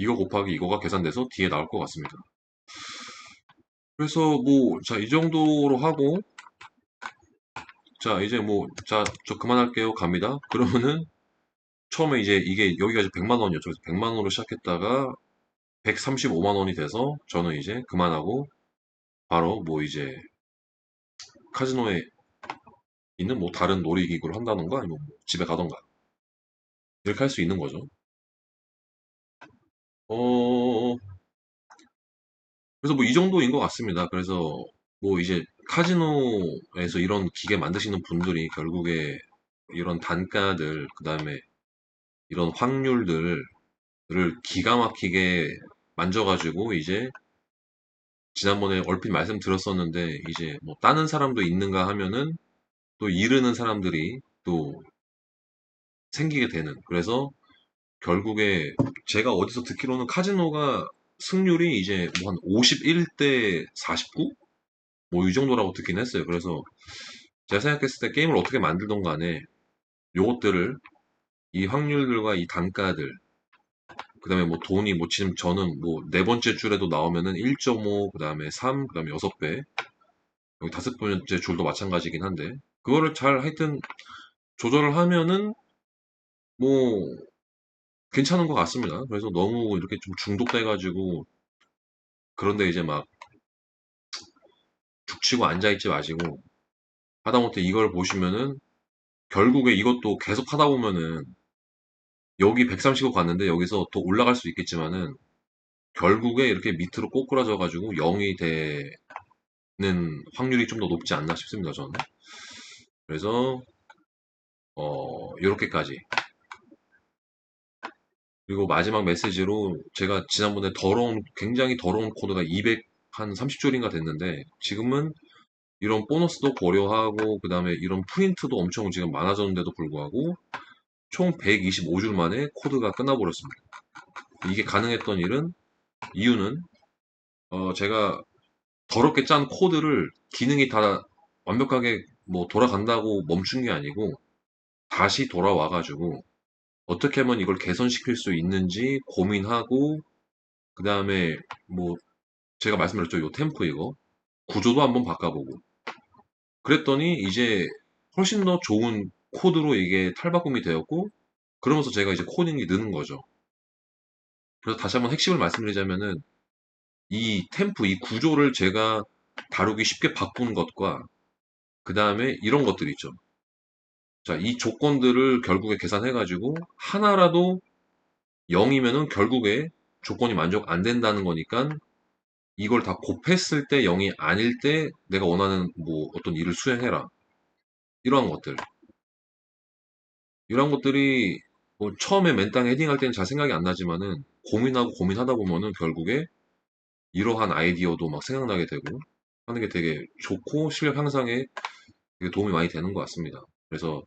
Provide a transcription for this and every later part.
이거 곱하기 이거가 계산돼서 뒤에 나올 것 같습니다. 그래서 뭐, 자, 이 정도로 하고, 자, 이제 뭐, 자, 저 그만할게요. 갑니다. 그러면은, 처음에 이제 이게 여기까지 100만 원이었죠. 그래서 100만 원으로 시작했다가 135만 원이 돼서 저는 이제 그만하고 바로 뭐 이제 카지노에 있는 뭐 다른 놀이기구를 한다던가 아니면 뭐 집에 가던가 이렇게 할 수 있는 거죠. 어, 그래서 뭐 이 정도인 것 같습니다. 그래서 뭐 이제 카지노에서 이런 기계 만드시는 분들이 결국에 이런 단가들, 그 다음에 이런 확률들을 기가 막히게 만져가지고 이제 지난번에 얼핏 말씀드렸었는데 이제 뭐 따는 사람도 있는가 하면은 또 이르는 사람들이 또 생기게 되는 그래서 결국에 제가 어디서 듣기로는 카지노가 승률이 이제 뭐 한 51대 49? 뭐 이 정도라고 듣긴 했어요. 그래서 제가 생각했을 때 게임을 어떻게 만들던 간에 요것들을 이 확률들과 이 단가들 그 다음에 뭐 돈이 뭐 지금 저는 뭐 네 번째 줄에도 나오면은 1.5, 그 다음에 3, 그 다음에 6배. 여기 다섯 번째 줄도 마찬가지긴 한데, 그거를 잘 하여튼 조절을 하면은 뭐 괜찮은 것 같습니다. 그래서 너무 이렇게 좀 중독돼가지고 그런데 이제 막 죽치고 앉아있지 마시고 하다못해 이걸 보시면은 결국에 이것도 계속 하다 보면은 여기 130억 갔는데 여기서 더 올라갈 수 있겠지만은 결국에 이렇게 밑으로 꼬꾸라져 가지고 0이 되는 확률이 좀 더 높지 않나 싶습니다 저는 그래서 어 요렇게까지 그리고 마지막 메시지로 제가 지난번에 더러운 굉장히 더러운 코드가 200 한 30줄인가 됐는데 지금은 이런 보너스도 고려하고 그 다음에 이런 프린트도 엄청 지금 많아졌는데도 불구하고 총 125줄 만에 코드가 끝나버렸습니다. 이게 가능했던 일은 이유는 어 제가 더럽게 짠 코드를 기능이 다 완벽하게 뭐 돌아간다고 멈춘 게 아니고 다시 돌아와 가지고 어떻게 하면 이걸 개선시킬 수 있는지 고민하고 그 다음에 뭐 제가 말씀드렸죠 요 템프 이거 구조도 한번 바꿔보고 그랬더니 이제 훨씬 더 좋은 코드로 이게 탈바꿈이 되었고 그러면서 제가 이제 코딩이 느는 거죠. 그래서 다시 한번 핵심을 말씀드리자면은 이 템프, 이 구조를 제가 다루기 쉽게 바꾸는 것과 그 다음에 이런 것들 있죠. 자, 이 조건들을 결국에 계산해가지고 하나라도 0이면은 결국에 조건이 만족 안 된다는 거니까 이걸 다 곱했을 때 0이 아닐 때 내가 원하는 뭐 어떤 일을 수행해라. 이러한 것들. 이런 것들이 뭐 처음에 맨땅 헤딩할 때는 잘 생각이 안 나지만은 고민하고 고민하다 보면은 결국에 이러한 아이디어도 막 생각나게 되고 하는 게 되게 좋고 실력 향상에 되게 도움이 많이 되는 것 같습니다. 그래서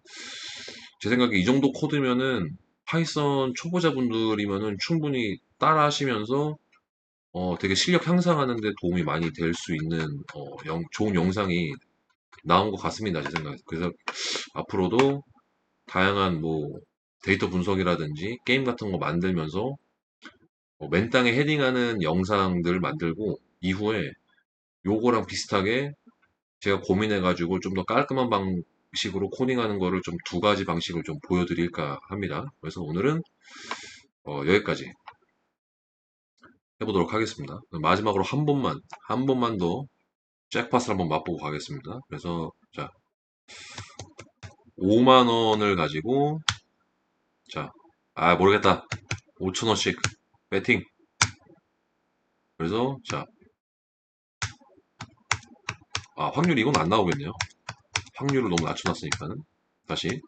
제 생각에 이 정도 코드면은 파이썬 초보자분들이면은 충분히 따라 하시면서 어 되게 실력 향상하는 데 도움이 많이 될 수 있는 어 영, 좋은 영상이 나온 것 같습니다. 제 생각에. 그래서 앞으로도 다양한 뭐 데이터 분석이라든지 게임 같은 거 만들면서 뭐 맨땅에 헤딩하는 영상들 만들고 이후에 요거랑 비슷하게 제가 고민해가지고 좀 더 깔끔한 방 식으로 코딩하는 거를 좀 두 가지 방식을 좀 보여드릴까 합니다. 그래서 오늘은 어 여기까지 해보도록 하겠습니다. 마지막으로 한 번만, 한 번만 더 잭팟을 한번 맛보고 가겠습니다. 그래서 자 5만 원을 가지고 자, 아 모르겠다 5천 원씩 배팅 그래서 자 아, 확률 이건 안 나오겠네요. 확률을 너무 낮춰놨으니까는. 다시.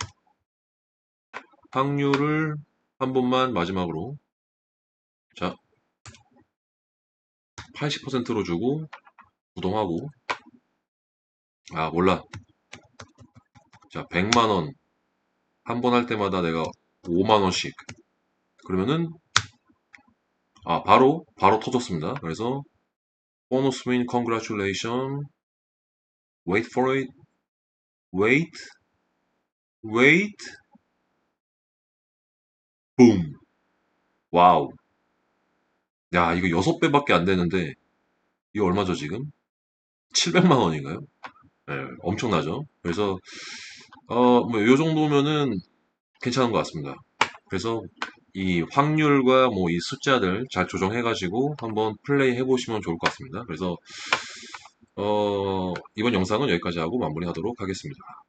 확률을 한 번만 마지막으로. 자. 80%로 주고, 구동하고. 아, 몰라. 자, 100만원. 한 번 할 때마다 내가 5만원씩. 그러면은, 아, 바로, 바로 터졌습니다. 그래서, 보너스 윈 컨그라츄레이션 wait for it wait wait boom 와우 야, 이거 6배밖에 안 되는데, 이거 얼마죠, 지금? 700만 원인가요? 예, 엄청나죠? 그래서, 어, 뭐, 요 정도면은 괜찮은 것 같습니다. 그래서 이 확률과 뭐 이 숫자들 잘 조정해가지고 한번 플레이 해보시면 좋을 것 같습니다. 그래서, 어, 이번 영상은 여기까지 하고 마무리하도록 하겠습니다.